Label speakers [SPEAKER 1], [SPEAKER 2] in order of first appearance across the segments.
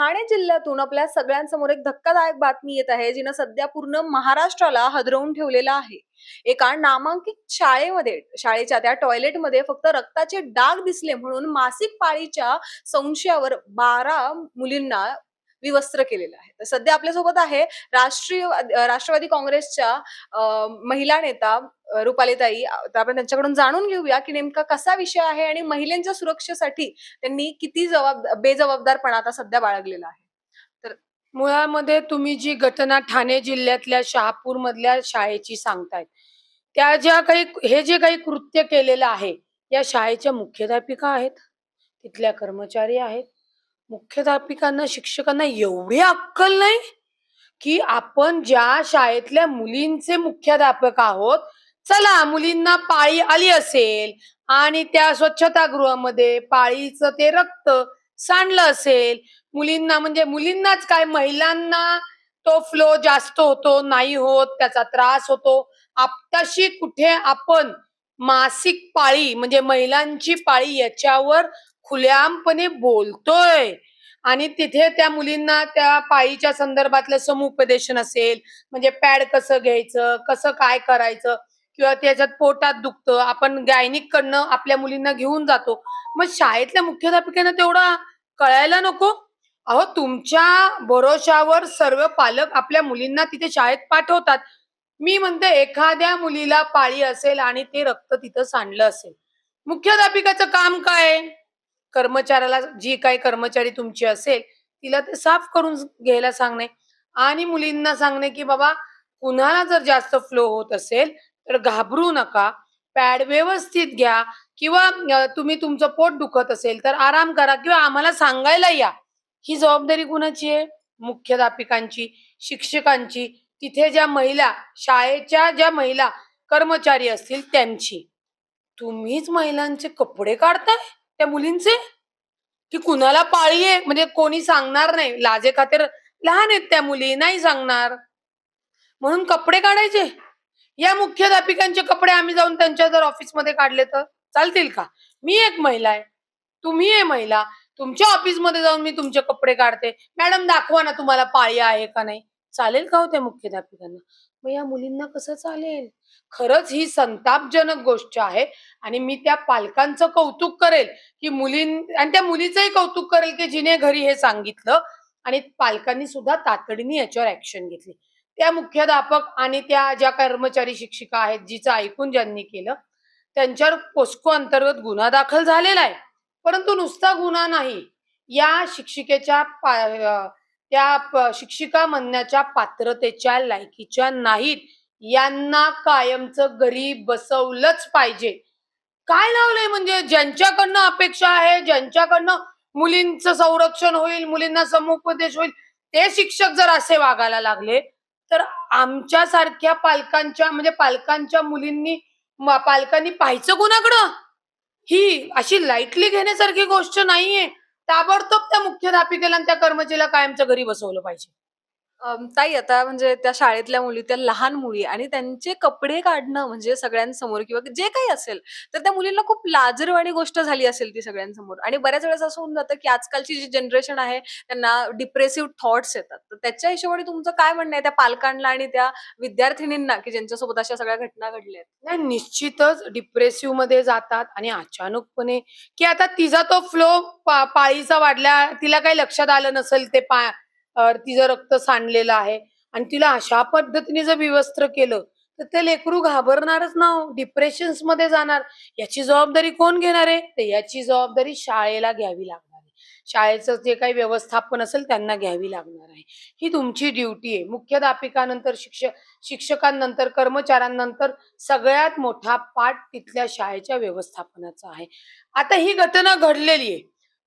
[SPEAKER 1] ठाणे जिल्ह्यातून आपल्या सगळ्यांसमोर एक धक्कादायक बातमी येत आहे जिनं सध्या पूर्ण महाराष्ट्राला हदरवून ठेवलेलं आहे. एका नामांकित शाळेमध्ये शाळेच्या त्या टॉयलेटमध्ये फक्त रक्ताचे डाग दिसले म्हणून मासिक पाळीच्या संशयावर बारा मुलींना विवस्त्र केलेलं आहे. तर सध्या आपल्यासोबत आहे राष्ट्रीय राष्ट्रवादी काँग्रेसच्या महिला नेता रुपालीताई. तर आपण त्यांच्याकडून जाणून घेऊया की नेमका कसा विषय आहे आणि महिलांच्या सुरक्षेसाठी त्यांनी किती जबाब बेजबाबदारपणा आता सध्या बाळगलेला आहे.
[SPEAKER 2] मुळामध्ये तुम्ही जी घटना ठाणे जिल्ह्यातल्या शहापूर मधल्या शाळेची सांगतायत. त्या ज्या काही हे जे काही कृत्य केलेलं आहे या शाळेच्या मुख्याध्यापिका आहेत तिथल्या कर्मचारी आहेत मुख्याध्यापिकांना शिक्षकांना एवढी अक्कल नाही की आपण ज्या शाळेतल्या मुलींचे मुख्याध्यापक आहोत चला मुलींना पाळी आली असेल आणि त्या स्वच्छतागृहामध्ये पाळीचं ते रक्त सांडलं असेल. मुलींना म्हणजे मुलींनाच काय महिलांना तो फ्लो जास्त होतो नाही होत त्याचा त्रास होतो. आपताशी कुठे आपण मासिक पाळी म्हणजे महिलांची पाळी याच्यावर खुल्यामपणे बोलतोय. आणि तिथे त्या मुलींना त्या पाळीच्या संदर्भातलं समुपदेशन असेल म्हणजे पॅड कसं घ्यायचं कसं काय करायचं किंवा त्याच्यात पोटात दुखतं आपण गायनिक कडनं आपल्या मुलींना घेऊन जातो. मग शाळेतल्या मुख्याध्यापिकांना तेवढा कळायला नको. अहो तुमच्या भरोशावर सर्व पालक आपल्या मुलींना तिथे शाळेत पाठवतात. मी म्हणते एखाद्या मुलीला पाळी असेल आणि ते रक्त तिथं सांडलं असेल. मुख्याध्यापिकाचं काम काय? आहे? कर्मचाऱ्याला जी काही कर्मचारी तुमची असेल तिला ते साफ करून घ्यायला सांगणे. आणि मुलींना सांगणे की बाबा कुणाला जर जास्त फ्लो होत असेल तर घाबरू नका. पॅड व्यवस्थित घ्या किंवा तुम्ही तुमचं पोट दुखत असेल तर आराम करा किंवा आम्हाला सांगायला या. ही जबाबदारी कुणाची आहे? मुख्याध्यापिकांची शिक्षकांची. तिथे ज्या महिला शाळेच्या ज्या महिला कर्मचारी असतील त्यांची. तुम्हीच महिलांचे कपडे काढताय? त्या मुलींचे? की कुणाला पाळी आहे म्हणजे कोणी सांगणार नाही. लाजे खातीर लहान आहेत त्या मुली नाही सांगणार. म्हणून कपडे काढायचे. या मुख्याध्यापिकांचे कपडे आम्ही जाऊन त्यांच्या जर ऑफिसमध्ये काढले तर चालतील का? मी एक महिला आहे. तुम्ही आहे महिला तुमच्या ऑफिसमध्ये जाऊन मी तुमचे कपडे काढते. मॅडम दाखवा ना तुम्हाला पाळी आहे का नाही. चालेल का हो त्या मुख्याध्यापिकांना? मग या मुलींना कसं चालेल? खरंच ही संतापजनक गोष्ट आहे आणि मी त्या पालकांचं कौतुक करेल की मुलीं आणि त्या मुलीचंही कौतुक करेल की जिने घरी हे सांगितलं आणि पालकांनी सुद्धा तातडीने याच्यावर ऍक्शन घेतली. त्या मुख्याध्यापक आणि त्या ज्या कर्मचारी शिक्षिका आहेत जिचं ऐकून ज्यांनी केलं त्यांच्यावर पोस्को अंतर्गत गुन्हा दाखल झालेला आहे. परंतु नुसता गुन्हा नाही. या शिक्षिकेच्या पा- त्या शिक्षिका म्हणण्याच्या पात्रतेच्या लायकीच्या नाहीत. यांना कायमचं घरी बसवलंच पाहिजे. काय लावलंय म्हणजे ज्यांच्याकडनं अपेक्षा आहे ज्यांच्याकडनं मुलींचं संरक्षण होईल मुलींना समुपदेश होईल ते शिक्षक जर असे वागायला लागले तर आमच्या सारख्या पालकांच्या म्हणजे पालकांच्या मुलींनी पालकांनी पाहायचं कुणाकडं? ही अशी लाईटली घेण्यासारखी गोष्ट नाहीये. ताबडतोब त्या मुख्याध्यापिकेला आणि त्या कर्मचारीला कायमच्या घरी बसवलं पाहिजे.
[SPEAKER 1] ताई आता म्हणजे त्या शाळेतल्या मुली त्या लहान मुली आणि त्यांचे कपडे काढणं म्हणजे सगळ्यांसमोर किंवा जे काही असेल तर त्या मुलींना खूप लाजरवाणी गोष्ट झाली असेल ती सगळ्यांसमोर. आणि बऱ्याच वेळेस असं होऊन जातं की आजकालची जी जनरेशन आहे त्यांना डिप्रेसिव्ह थॉट्स येतात. तर त्याच्या हिशोबाने तुमचं काय म्हणणं आहे त्या पालकांना आणि त्या विद्यार्थिनींना की ज्यांच्यासोबत अशा सगळ्या घटना घडल्या आहेत?
[SPEAKER 2] नाही निश्चितच डिप्रेसिव्हमध्ये जातात आणि अचानकपणे की आता तिचा तो फ्लो पाळीचा वाढला तिला काही लक्षात आलं नसेल ते पा तिचं रक्त सांडलेलं आहे. आणि तिला अशा पद्धतीने जर विवस्त्र केलं तर ते लेकरू घाबरणारच ना हो. डिप्रेशनमध्ये जाणार. याची जबाबदारी कोण घेणार आहे? तर याची जबाबदारी शाळेला घ्यावी लागणार आहे. शाळेचं जे काही व्यवस्थापन असेल त्यांना घ्यावी लागणार आहे. ही तुमची ड्युटी आहे. मुख्याध्यापिकानंतर शिक्षक शिक्षकांनंतर कर्मचाऱ्यांनंतर सगळ्यात मोठा पाठ तिथल्या शाळेच्या व्यवस्थापनाचा आहे. आता ही घटना घडलेली आहे.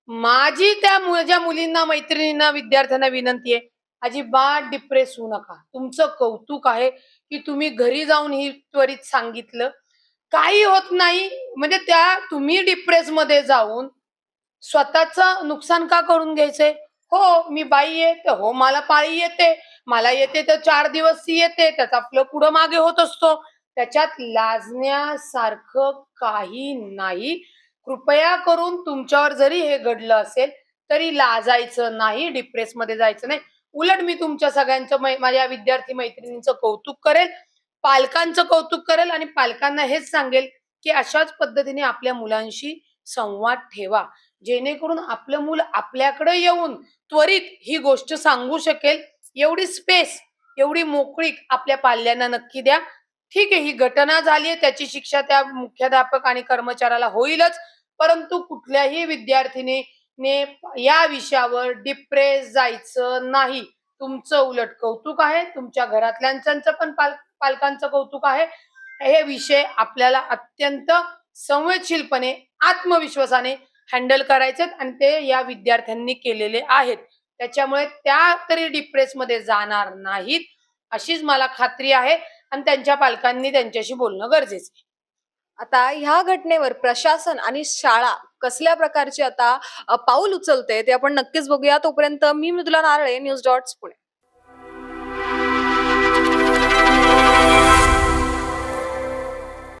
[SPEAKER 2] माझी त्या मु- ज्या मुलींना मैत्रिणींना विद्यार्थ्यांना विनंती आहे अजिबात डिप्रेस होऊ नका. तुमचं कौतुक आहे की तुम्ही घरी जाऊन ही त्वरित सांगितलं. काही होत नाही म्हणजे त्या तुम्ही डिप्रेस मध्ये जाऊन स्वतःचं नुकसान का करून घ्यायचंय? हो मी बाई येते हो मला पाळी येते. मला येते तर चार दिवस ती येते त्याचा फ्लो पुढं मागे होत असतो. त्याच्यात लाजण्यासारखं काही नाही. कृपया करून तुमच्यावर जरी हे घडलं असेल तरी लाजायचं नाही डिप्रेस मध्ये जायचं नाही. उलट मी तुमच्या सगळ्यांचं माझ्या विद्यार्थी मैत्रिणींचं कौतुक करेल पालकांचं कौतुक करेल आणि पालकांना हेच सांगेल की अशाच पद्धतीने आपल्या मुलांशी संवाद ठेवा. जेणेकरून आपलं मूल आपल्याकडे येऊन त्वरित ही गोष्ट सांगू शकेल. एवढी स्पेस एवढी मोकळीक आपल्या पाल्यांना नक्की द्या. ठीक आहे ही घटना झाली आहे त्याची शिक्षा त्या मुख्याध्यापक आणि कर्मचाऱ्याला होईलच. परंतु कुठल्याही विद्यार्थिनी ने या विषयावर डिप्रेस जायचं नाही. तुमचं उलट कौतुक आहे तुमच्या घरातल्यांचं पण पाल पालकांचं कौतुक आहे. हे विषय आपल्याला अत्यंत संवेदशीलपणे आत्मविश्वासाने हँडल करायचे आणि ते या विद्यार्थ्यांनी केलेले आहेत. त्याच्यामुळे त्या तरी डिप्रेस मध्ये जाणार नाहीत अशीच मला खात्री आहे. आणि त्यांच्या पालकांनी त्यांच्याशी बोलणं गरजेचं आहे.
[SPEAKER 1] आता ह्या घटनेवर प्रशासन आणि शाळा कसल्या प्रकारचे आता पाऊल उचलते ते आपण नक्कीच बघूया. तोपर्यंत मी मृदुला नारळे न्यूज डॉट्स पुणे.